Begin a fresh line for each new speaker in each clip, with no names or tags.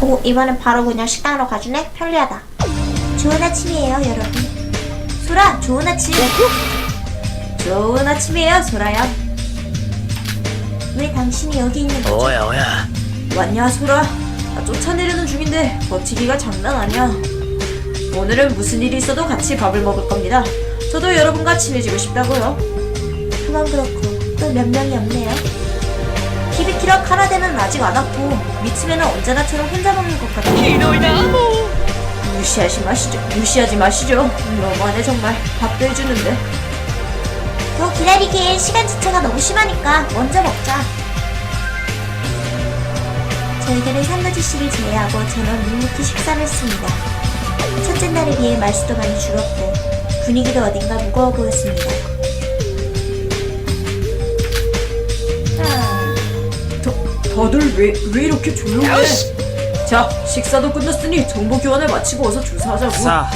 오, 이번엔 바로 그냥 식당으로 가주네? 편리하다. 좋은 아침이에요, 여러분. 소라, 좋은 아침. 좋은 아침이에요, 소라야. 왜 당신이 여기 있는 거죠?
오야 오야
왔냐 소라? 나 쫓아내려는 중인데 버티기가 장난 아니야. 오늘은 무슨 일이 있어도 같이 밥을 먹을 겁니다. 저도 여러분과 친해지고 싶다고요.
그만 그렇고 또 몇 명이 없네요.
시력 하나대는 아직 안 왔고 미치면 언제나처럼 혼자 먹는 것 같아.
이놈이다모.
무시하지 마시죠. 무시하지 마시죠. 너만해 정말 밥도 해주는데.
더 기다리기엔 시간 지체가 너무 심하니까 먼저 먹자. 저희들은 산더지 씨를 제외하고 저는 묵묵히 식사를 했습니다. 첫째 날에 비해 말수도 많이 줄었고 분위기도 어딘가 무거워 보였습니다.
다들 왜, 왜 이렇게 조용해? 자, 식사도 끝났으니 정보 교환을 마치고 어서 조사하자고.
자,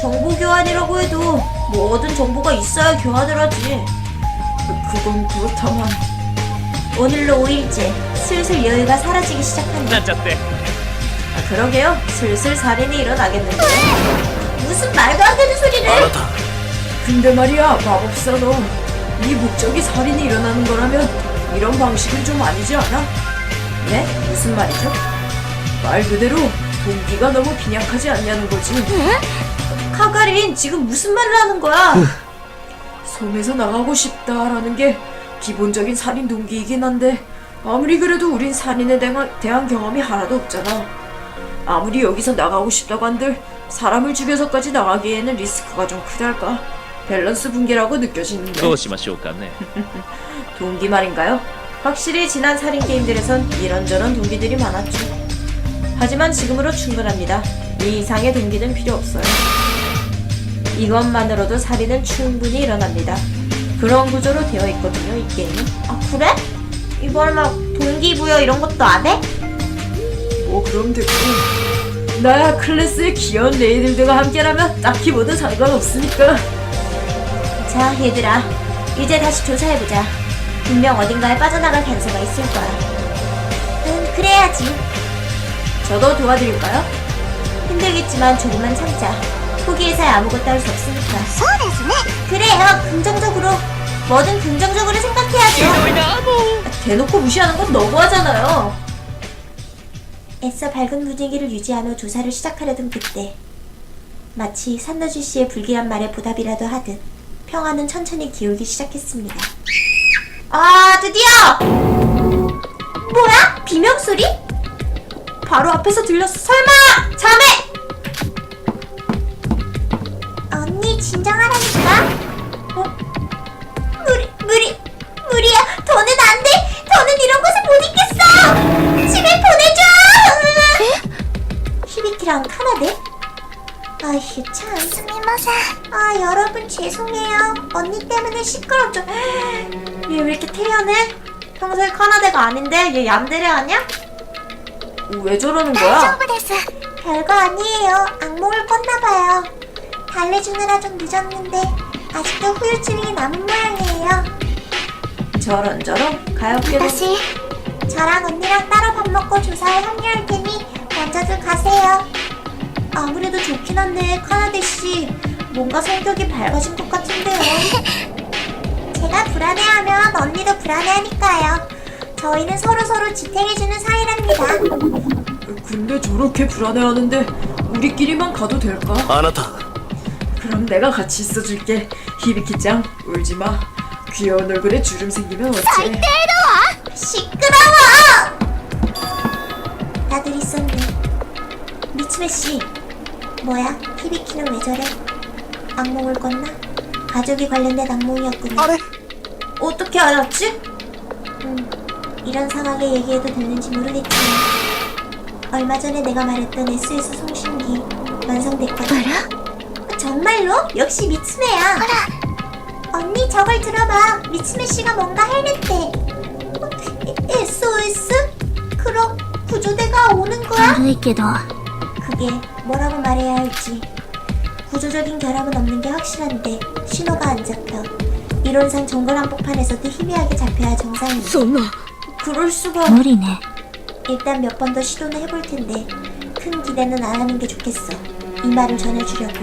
정보 교환이라고 해도 뭐 얻은 정보가 있어야 교환을 하지. 그- 그건 그렇다만.
오늘로 5일째 슬슬 여유가 사라지기 시작한다.
짜짜떼.
아, 그러게요. 슬슬 살인이 일어나겠는데.
무슨 말도 안 되는 소리를!
근데 말이야, 마법사 너. 네 목적이 살인이 일어나는 거라면 이런 방식은 좀 아니지 않아? 네? 무슨 말이죠? 말 그대로 동기가 너무 빈약하지 않냐는 거지. 응? 카가린 지금 무슨 말을 하는 거야? 섬에서 나가고 싶다라는 게 기본적인 살인 동기이긴 한데 아무리 그래도 우린 살인에 대한, 대한 경험이 하나도 없잖아. 아무리 여기서 나가고 싶다고 한들 사람을 죽여서까지 나가기에는 리스크가 좀 크달까. 밸런스 붕괴라고 느껴지는데.
그것이 맞시오겠네
동기 말인가요? 확실히 지난 살인 게임들에선 이런저런 동기들이 많았죠. 하지만 지금으로 충분합니다. 이 이상의 동기는 필요 없어요. 이것만으로도 살인은 충분히 일어납니다. 그런 구조로 되어 있거든요, 이 게임은.
아 그래? 이번 막 동기부여 이런 것도 안 해?
뭐 그럼 됐고. 나야 클래스의 귀여운 레이들과 함께라면 딱히 뭐든 상관없으니까.
자 얘들아 이제 다시 조사해보자 분명 어딘가에 빠져나갈 단서가 있을 거야. 응 그래야지.
저도 도와드릴까요?
힘들겠지만 조금만 참자. 포기해서야 아무것도 할 수 없으니까. 그래요. 긍정적으로. 뭐든 긍정적으로 생각해야죠
대놓고 무시하는 건 너무하잖아요.
애써 밝은 분위기를 유지한 후 조사를 시작하려던 그때 마치 산더지 씨의 불길한 말에 보답이라도 하듯 평화는 천천히 기울기 시작했습니다. 아 드디어! 뭐야? 비명 소리? 바로 앞에서 들렸어. 설마 자매! 언니 진정하라니까. 어? 무리 무리 무리야. 더는 안 돼. 더는 이런 곳에 못 있겠어. 집에 보내줘. 히비키랑 카나데? 아휴 참. 스미마세. 아 여러분 죄송해요. 언니 때문에 시끄럽죠. 얘 왜 이렇게 태연해? 평소에 카나데가 아닌데 얘 얌데레 아니야?
왜 저러는 거야?
별거 아니에요. 악몽을 꿨나봐요. 달래주느라 좀 늦었는데 아직도 후유증이 남은 모양이에요.
저런 저런 가엾게도
다시 저랑 언니랑 따로 밥 먹고 조사에 합류할 테니 먼저들 가세요. 아무래도 좋긴 한데 카나데 씨 뭔가 성격이 밝아진 것 같은데요. 제가 불안해하면 언니도 불안해하니까요. 저희는 서로서로 지탱해주는 사이랍니다.
근데 저렇게 불안해하는데 우리끼리만 가도 될까?
아나타.
그럼 내가 같이 있어줄게. 히비키짱 울지 마. 귀여운 얼굴에 주름 생기면 어째? 잘 때려와!
시끄러워! 다들 있었네. 미츠메 씨, 뭐야? 히비키는 왜 저래? 악몽을 꿨나? 가족이 관련된 악몽이었구나.
어떻게 알았지?
음, 이런 상황에 얘기해도 되는지 모르겠지만 얼마 전에 내가 말했던 SS 송신기 완성됐거든. 정말로? 역시 미츠메야. 언니 저걸 들어봐. 미츠메 씨가 뭔가 해냈대. 어, SOS? 그럼 구조대가 오는 거야?
悪いけど
그게 뭐라고 말해야 할지 구조적인 결함은 없는 게 확실한데 신호가 안 잡혀 이론상 정글 한복판에서도 희미하게 잡혀야 정상인데
そんな
그럴 수가.
無理ね
일단 몇 번 더 시도는 해볼 텐데 큰 기대는 안 하는 게 좋겠어. 이 말을 전해주려고.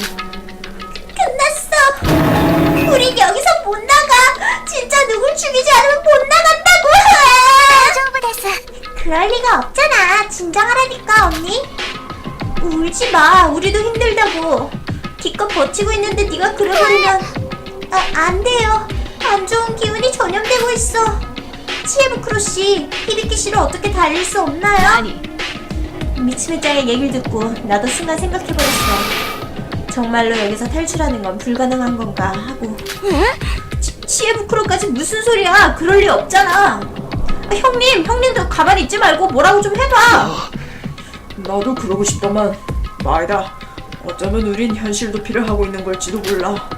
끝났어. 우린 여기서 못 나가. 진짜 누굴 죽이지 않으면 못 나간다고. 그럴 리가 없잖아. 진정하라니까 언니. 울지 마. 우리도 힘들다고. 기껏 버티고 있는데 네가 그러면 아, 안 돼요. 안 좋은 기운이 전염되고 있어. 치에부크로 씨, 히비키 씨를 어떻게 달릴 수 없나요?
아니
미츠메짱의 얘기를 듣고 나도 순간 생각해버렸어. 정말로 여기서 탈출하는 건 불가능한 건가 하고. 치, 치에부크로까지 무슨 소리야? 그럴 리 없잖아. 아, 형님, 형님도 가만히 있지 말고 뭐라고 좀 해봐.
나도 그러고 싶다만 말이다. 어쩌면 우린 현실 도피를 하고 있는 걸지도 몰라.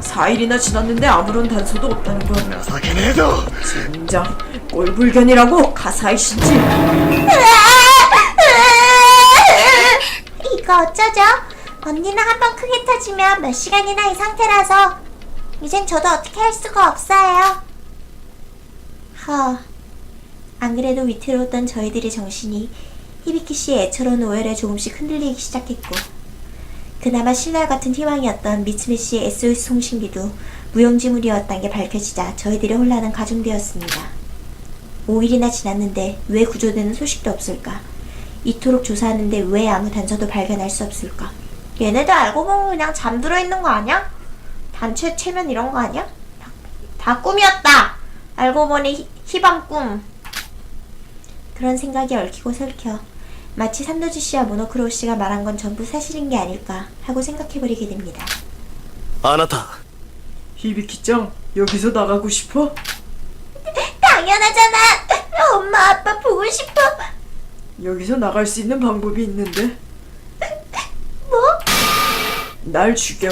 4일이나 지났는데 아무런 단서도 없다는 건
情けねえぞ
진짜 꼴불견이라고 가사이 씨지.
이거 어쩌죠? 언니는 한 번 크게 터지면 몇 시간이나 이 상태라서 이젠 저도 어떻게 할 수가 없어요. 허. 안 그래도 위태로웠던 저희들의 정신이 히비키 씨의 애처로운 오열에 조금씩 흔들리기 시작했고 그나마 신랄 같은 희망이었던 미츠미 씨의 SOS 송신기도 무용지물이었다는 게 밝혀지자 저희들의 혼란은 가중되었습니다. 5일이나 지났는데 왜 구조되는 소식도 없을까? 이토록 조사하는데 왜 아무 단서도 발견할 수 없을까? 얘네들 알고 보면 그냥 잠들어 있는 거 아니야? 단체 체면 이런 거 아니야? 다, 다 꿈이었다! 알고 보니 희, 희방 꿈. 그런 생각이 얽히고 설켜 마치 산도지 씨와 모노크로우 씨가 말한 건 전부 사실인 게 아닐까 하고 생각해버리게 됩니다.
あなた
히비키짱 여기서 나가고 싶어?
당연하잖아! 엄마 아빠 보고 싶어!
여기서 나갈 수 있는 방법이 있는데
뭐?
날 죽여.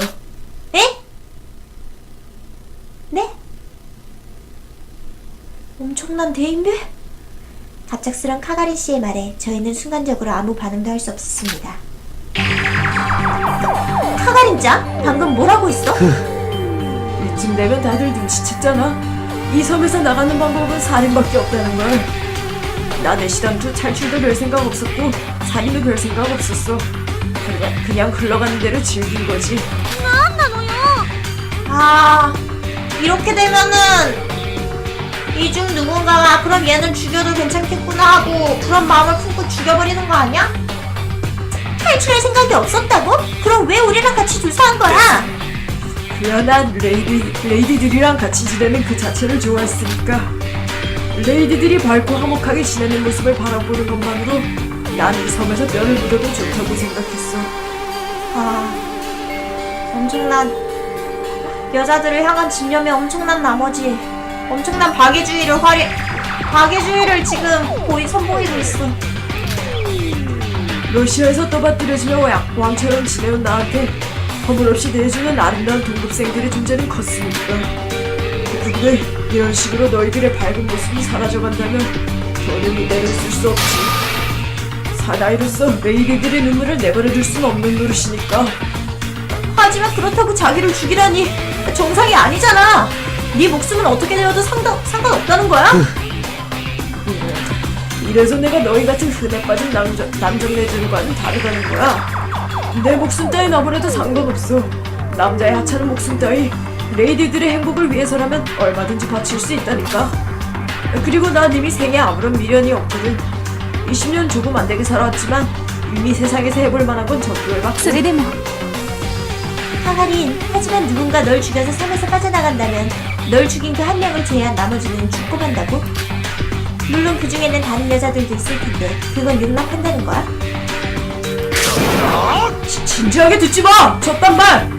네? 네? 엄청난 대인배? 갑작스런 카가린 씨의 말에 저희는 순간적으로 아무 반응도 할 수 없었습니다. 카가린짱? 방금 뭐라고 했어?
이쯤 되면 다들 눈치챘잖아. 이 섬에서 나가는 방법은 살인밖에 없다는 걸. 나 내시당초 탈출도 별 생각 없었고 살인도 별 생각 없었어. 그냥, 그냥 흘러가는 대로 즐긴 거지.
아, 이렇게 되면은 이 중 누군가가 그럼 얘는 죽여도 괜찮겠구나 하고 그런 마음을 품고 죽여버리는 거 아니야? 탈출할 생각이 없었다고? 그럼 왜 우리랑 같이 조사한 거야?
난 레이디, 레이디들이랑 같이 지내는 그 자체를 좋아했으니까. 레이디들이 밝고 화목하게 지내는 모습을 바라보는 것만으로 난 이 섬에서 뼈를 묻어도 좋다고 생각했어.
아, 엄청난 여자들을 향한 집념에 엄청난 나머지 엄청난 박애주의를 활용 박애주의를 지금 보이 선보이고 있어.
러시아에서 떠받들여지며 왕- 왕처럼 지내온 나한테 허물없이 내주는 아름다운 동급생들의 존재는 컸으니까. 근데 이런 식으로 너희들의 밝은 모습이 사라져간다면 이대로 있을 수 없지. 사나이로서 레이디들의 눈물을 내버려둘 수는 없는 노릇이니까.
하지만 그렇다고 자기를 죽이라니 정상이 아니잖아. 네 목숨은 어떻게 되어도 상관, 상관없다는 거야? 그. 음.
이래서 내가 너희 같은 흔해 빠진 남정, 남정네들과는 다르다는 거야. 내 목숨 따위 나버려도 상관없어. 남자의 하찮은 목숨 따위, 레이디들의 행복을 위해서라면 얼마든지 바칠 수 있다니까. 그리고 난 이미 생에 아무런 미련이 없거든. 20년 조금 안 되게 살아왔지만 이미 세상에서 해볼 만한 건 전부해봤고.
스리데모.
뭐. 하가린, 하지만 누군가 널 죽여서 삶에서 빠져나간다면 널 죽인 그 한 명을 제외한 나머지는 죽고 만다고? 물론 그 중에는 다른 여자들도 있을 텐데 그건 용납한다는 거야?
지- 진지하게 듣지 마! 저딴 말!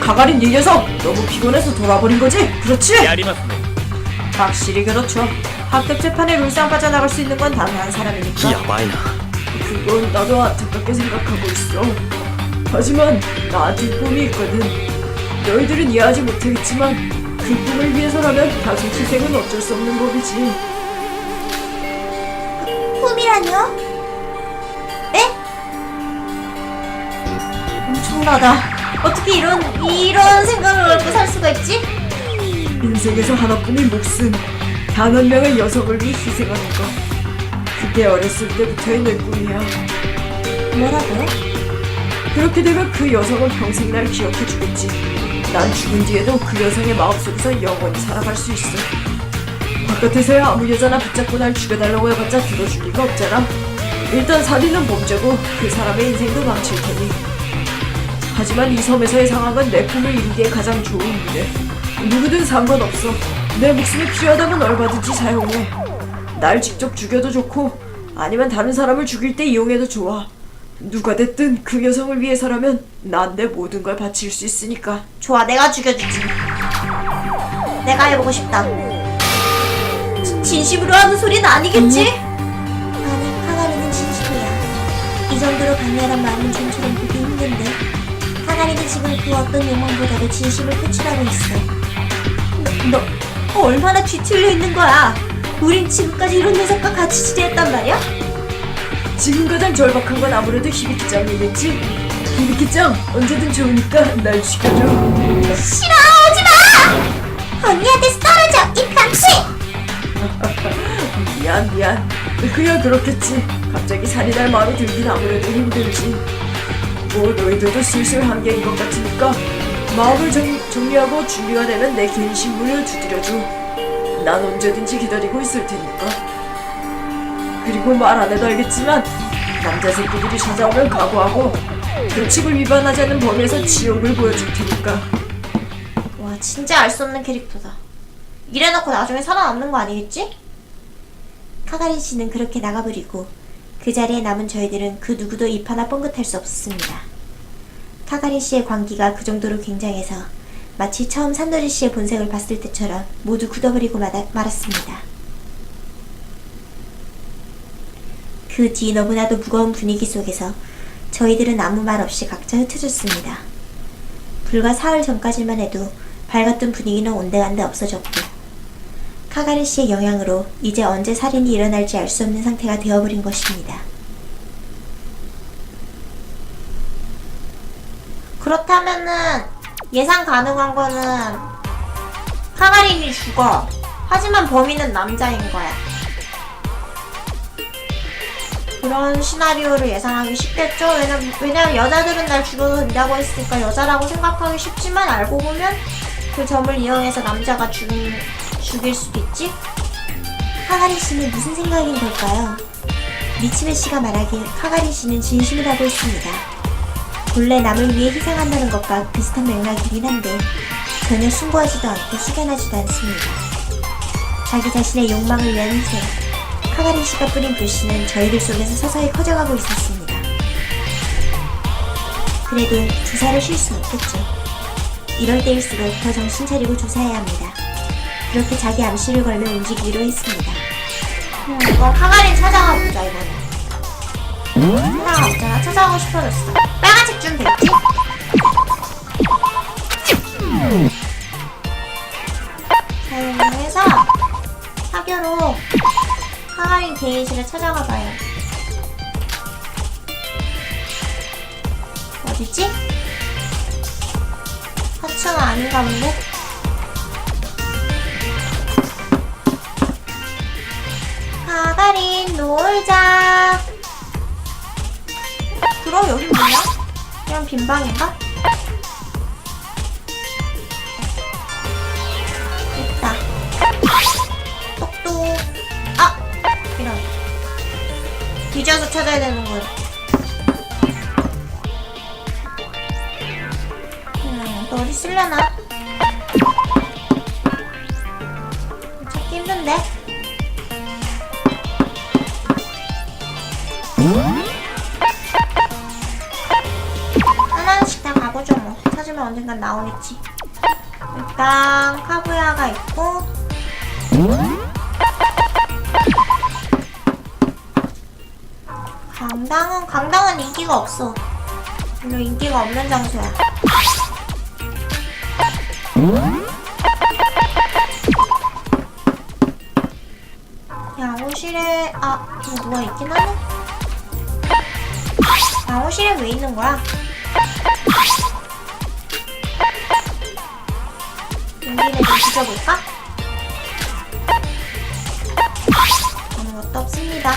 가가린 이 녀석 너무 피곤해서 돌아버린 거지? 그렇지?
やりますね
확실히 그렇죠. 학급 재판에 룰상 빠져나갈 수 있는 건 단 한 사람이니까.
やばいな
그건 나도 안타깝게 생각하고 있어. 하지만 나한테 꿈이 있거든. 너희들은 이해하지 못하겠지만 그 꿈을 위해서라면 다소 희생은 어쩔 수 없는 법이지.
꿈이라뇨? 네? 엄청나다. 어떻게 이런 이런 생각을 갖고 살 수가 있지?
인생에서 하나뿐인 목숨, 단 한 명의 여성을 위해 희생하는 것. 그게 어렸을 때부터의 내 꿈이야.
뭐라고요?
그렇게 되면 그 여성은 평생 날 기억해 주겠지. 난 죽은 뒤에도 그 여성의 마음속에서 영원히 살아갈 수 있어. 바깥에서야 아무 여자나 붙잡고 날 죽여달라고 해봤자 들어줄 리가 없잖아. 일단 살인은 범죄고 그 사람의 인생도 망칠 테니. 하지만 이 섬에서의 상황은 내 꿈을 이루기에 가장 좋은 무대. 누구든 상관없어. 내 목숨이 필요하다면 얼마든지 사용해. 날 직접 죽여도 좋고 아니면 다른 사람을 죽일 때 이용해도 좋아. 누가 됐든 그 여성을 위해서라면 난 내 모든 걸 바칠 수 있으니까.
좋아, 내가 죽여주지. 내가 해보고 싶다. 지- 진심으로 하는 소리는 아니겠지? 아니, 카가리는 진심이야. 이 정도로 강렬한 마음은 좀처럼 보기 힘든데. 카가리는 지금 그 어떤 욕망보다도 진심을 표출하고 있어. 너, 너 얼마나 뒤틀려 있는 거야? 우린 지금까지 이런 녀석과 같이 지내했단 말이야?
지금 가장 절박한 건 아무래도 히비키짱이겠지? 히비키짱 언제든 좋으니까 날 죽여줘.
싫어, 오지 마! 언니한테 떨어져, 이 병신!
미안 미안. 그야 그렇겠지. 갑자기 살인할 마음이 들긴 아무래도 힘들지. 뭐 너희들도 슬슬 한계인 것 같으니까 마음을 정, 정리하고 준비가 되면 내 개인 신문을 두드려줘. 난 언제든지 기다리고 있을 테니까. 그리고 말 안 해도 알겠지만 남자 새끼들이 찾아오면 각오하고 규칙을 위반하지 않는 범위에서 지옥을 보여줄 테니까.
와 진짜 알 수 없는 캐릭터다. 이래놓고 나중에 살아남는 거 아니겠지? 카가린 씨는 그렇게 나가버리고 그 자리에 남은 저희들은 그 누구도 입 하나 뻥긋할 수 없었습니다. 카가린 씨의 광기가 그 정도로 굉장해서 마치 처음 산도리 씨의 본색을 봤을 때처럼 모두 굳어버리고 말았습니다. 그 뒤 너무나도 무거운 분위기 속에서 저희들은 아무 말 없이 각자 흩어졌습니다. 불과 사흘 전까지만 해도 밝았던 분위기는 온데간데 없어졌고 카가리 씨의 영향으로 이제 언제 살인이 일어날지 알 수 없는 상태가 되어버린 것입니다. 그렇다면은 예상 가능한 거는 카가린이 죽어. 하지만 범인은 남자인 거야. 그런 시나리오를 예상하기 쉽겠죠? 왜냐면, 왜냐면 여자들은 날 죽여도 된다고 했으니까 여자라고 생각하기 쉽지만 알고 보면 그 점을 이용해서 남자가 죽, 죽일 수도 있지? 카가리 씨는 무슨 생각인 걸까요? 미치메 씨가 말하길 카가리 씨는 진심을 하고 있습니다. 본래 남을 위해 희생한다는 것과 비슷한 맥락이긴 한데 전혀 숭고하지도 않고 숙연하지도 않습니다. 자기 자신의 욕망을 위한 희생. 카가린 씨가 뿌린 불씨는 저희들 속에서 서서히 커져가고 있었습니다. 그래도 조사를 쉴 수는 없겠죠. 이럴 때일수록 더 정신 차리고 조사해야 합니다. 그렇게 자기 암시를 걸며 움직이기로 했습니다. 음, 이거 카가린 찾아가 보자 이번에. 찾아가 보자. 찾아가고 싶어졌어. 빨간색 좀 됐지? 사용해서 사교로 카가린 대기실에 찾아가 봐요. 어디지? 4층은 아닌가 본데? 카가린 놀자. 그럼 여기 뭐야? 그냥 빈 방인가? 뒤져서 찾아야 되는 거야. 음, 또 어디 쓸려나? 찾기 힘든데? 하나씩 다 가보죠 뭐. 찾으면 언젠간 나오겠지. 일단 카부야가 있고 강당은 강당은 인기가 없어. 별로 인기가 없는 장소야. 양호실에 아 이거 누가 있긴 하네. 양호실에 왜 있는 거야? 용기를 좀 뒤져볼까? 아무것도 없습니다.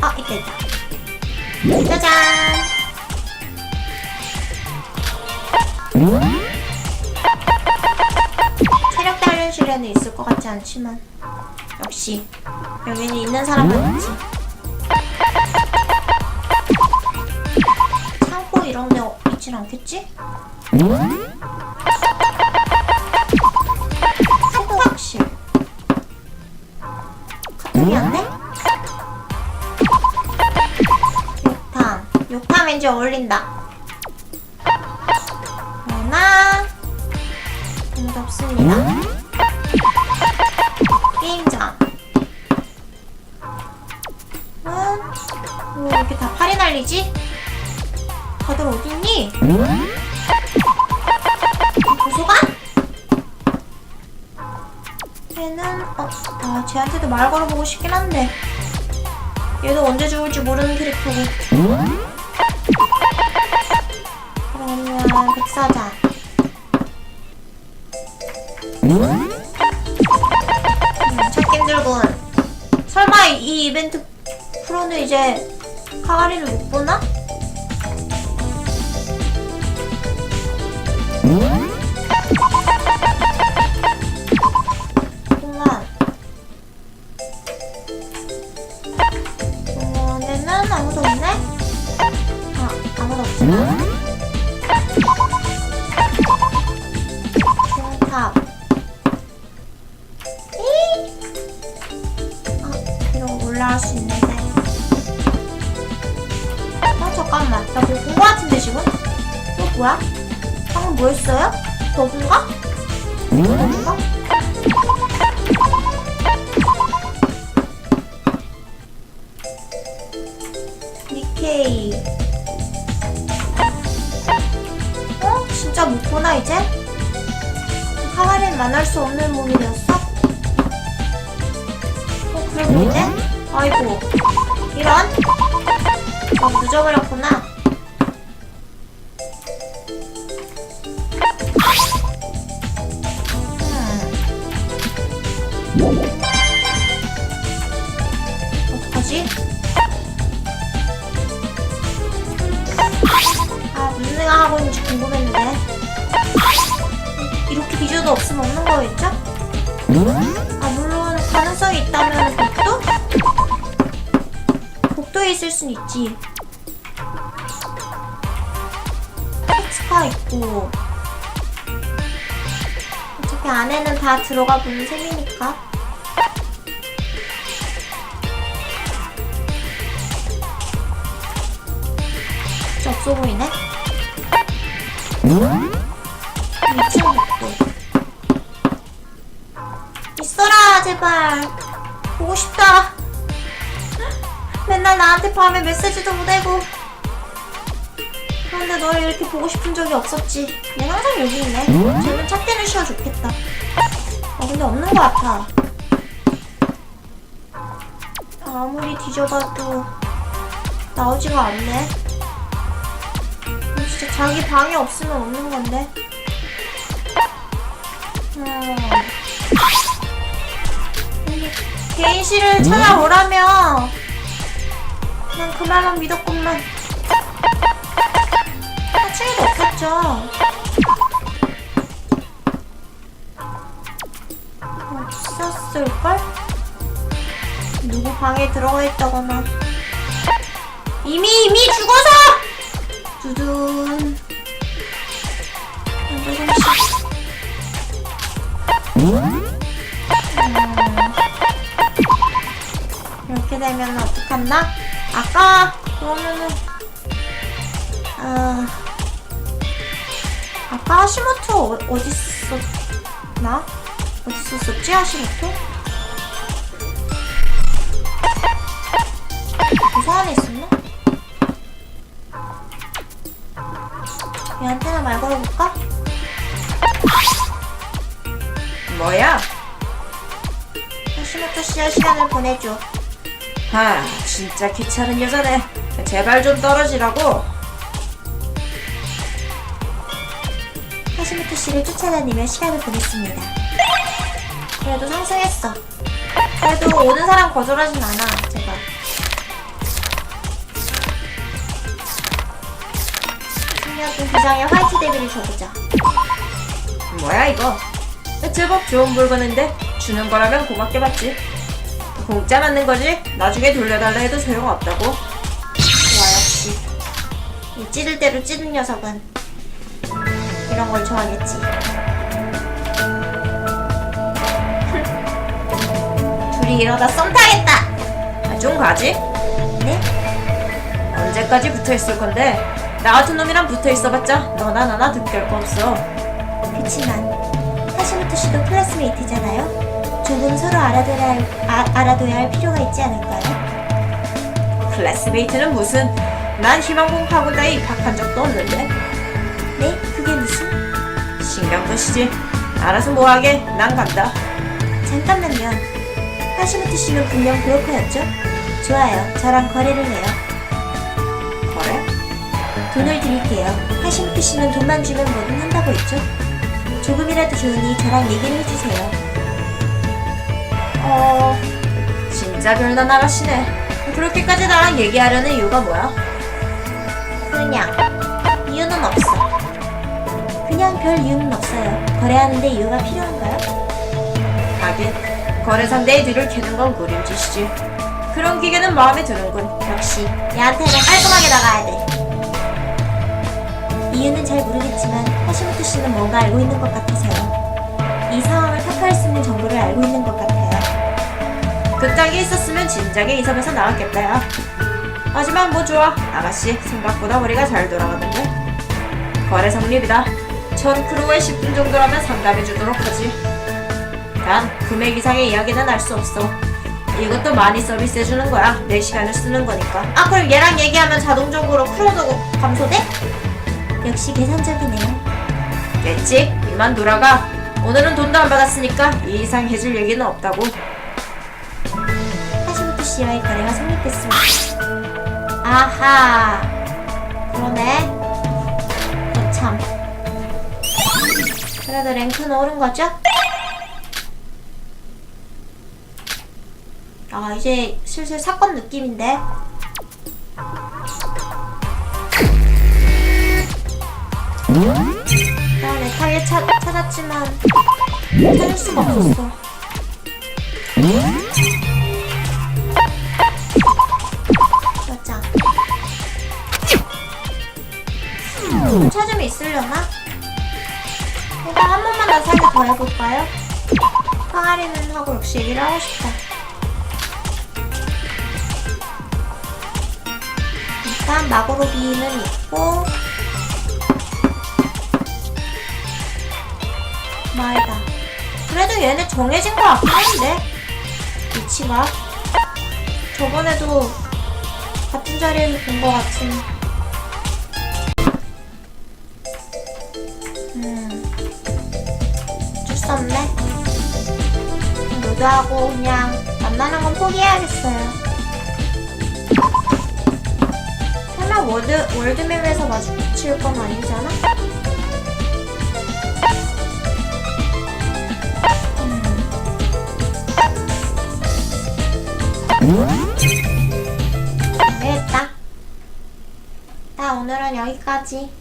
아, 있다, 있다. 짜잔! 체력 단련실에는 있을 것 같지 않지만 역시 여기는 있는 사람만 있지 창고 이런 데 있진 않겠지? 왠지 어울린다. 그러나 아무도 없습니다. 게임장. 음, 뭐 이렇게 다 팔이 날리지? 다들 어딨니? 얘는 어, 아 쟤한테도 말 걸어보고 싶긴 한데. 얘도 언제 죽을지 모르는 캐릭터고 백사장 음, 찾기 힘들군 설마 이, 이 이벤트 프로는 이제 카가리를 못 보나? 만날 수 없는 몸이 되었어? 어, 그래 보이네? 아이고. 이런? 어, 늦어버렸구나. 있을 순 있지. 텍스가 있고. 어차피 안에는 다 들어가 보는 셈이니까. 진짜 없어 보이네? 2층 복도 있어라 제발. 보고 싶다 맨날 나한테 밤에 메시지도 보내고. 그런데 널 이렇게 보고 싶은 적이 없었지. 얘 항상 여기 있네. 쟤는 찾기는 쉬어 좋겠다. 어 근데 없는 것 같아. 아무리 뒤져봐도 나오지가 않네. 진짜 자기 방에 없으면 없는 건데. 음. 개인실을 찾아오라며. 난 그 말만 믿었건만. 사칭이도 없었죠. 없었을걸? 누구 방에 들어가 있다거나. 이미 이미 죽어서! 두둔. 누구시 이렇게 되면 어떡한다? 아까 그러면은 아 아까 하시모토 어, 어디 있었나? 어디 있었었지 하시모토? 부서 안에 있었나? 얘한테나 말 걸어볼까?
뭐야?
하시모토 씨와 시간을 보내줘.
아, 진짜 귀찮은 여자네. 제발 좀 떨어지라고.
하시모토 씨를 쫓아다니며 시간을 보냈습니다. 그래도 상승했어. 그래도 오는 사람 거절하진 않아, 제가. 신기하게 부장의 화이트 데뷔를 줘보자.
뭐야, 이거? 제법 좋은 물건인데 주는 거라면 고맙게 받지. 공짜 맞는 거지? 나중에 돌려달라 해도 소용없다고.
좋아 역시. 이 찌를 대로 찌는 녀석은 이런 걸 좋아하겠지. 둘이 이러다 썸 타겠다.
아, 좀 가지?
네?
언제까지 붙어 있을 건데? 나 같은 놈이랑 붙어 있어봤자 너나 나나 득될 거 없어.
그치만 하시모토 씨도 클래스메이트잖아요. 조금 서로 알아둬야 할, 아, 알아둬야 할 필요가 있지 않을까요?
클래스메이트는 무슨? 난 희망공 따위 입학한 적도 없는데.
네? 그게 무슨?
신경 끄시지. 알아서 뭐하게? 난 간다.
잠깐만요. 하시모토 씨는 분명 브로커였죠? 좋아요. 저랑 거래를 해요.
거래?
돈을 드릴게요. 하시모토 씨는 돈만 주면 뭐든 한다고 했죠? 조금이라도 좋으니 저랑 얘기를 해주세요.
어... 진짜 별난 아가씨네. 그렇게까지 나랑 얘기하려는 이유가 뭐야?
그냥 이유는 없어. 그냥 별 이유는 없어요. 거래하는데 이유가 필요한가요?
하긴 거래 상대의 뒤를 캐는 건 그림짓이지. 그런 기계는 마음에 드는군.
역시 얘한테는 깔끔하게 나가야 돼. 이유는 잘 모르겠지만 하시모토 씨는 뭔가 알고 있는 것 같아서요. 이 상황을 타파할 수 있는 정보를 알고 있는 것 같아요.
그 짝이 있었으면 진작에 이 섬에서 나왔겠다 야. 하지만 뭐 좋아. 아가씨 생각보다 머리가 잘 돌아가던데. 거래 성립이다. 전 크루에 10분 정도라면 상담해주도록 하지. 단 금액 이상의 이야기는 할수 없어. 이것도 많이 서비스해주는 거야. 내 시간을 쓰는 거니까.
아 그럼 얘랑 얘기하면 자동적으로 크로도 감소돼? 역시 계산적이네요.
됐지? 이만 돌아가. 오늘은 돈도 안 받았으니까 이 이상 해줄 얘기는 없다고.
씨와의 거래가 성립됐습니다. 아하. 그러네. 거참. 그래도 랭크는 오른 거죠? 아, 이제 슬슬 사건 느낌인데? 나 레타일 찾, 찾았지만 찾을 수가 없었어. 찾으면 있으려나? 일단 한 번만 더 살기 더 해볼까요? 항아리는 하고 역시 얘기를 하고 싶다. 일단 마고로비는 있고 말다. 그래도 얘네 정해진 거 같긴 한데 위치가 저번에도 같은 자리에서 본 거 같은. 하고 그냥 만나는 건 포기해야겠어요. 설마 월드, 월드맵에서 마주칠 건 아니잖아? 됐다. 나 오늘은 여기까지.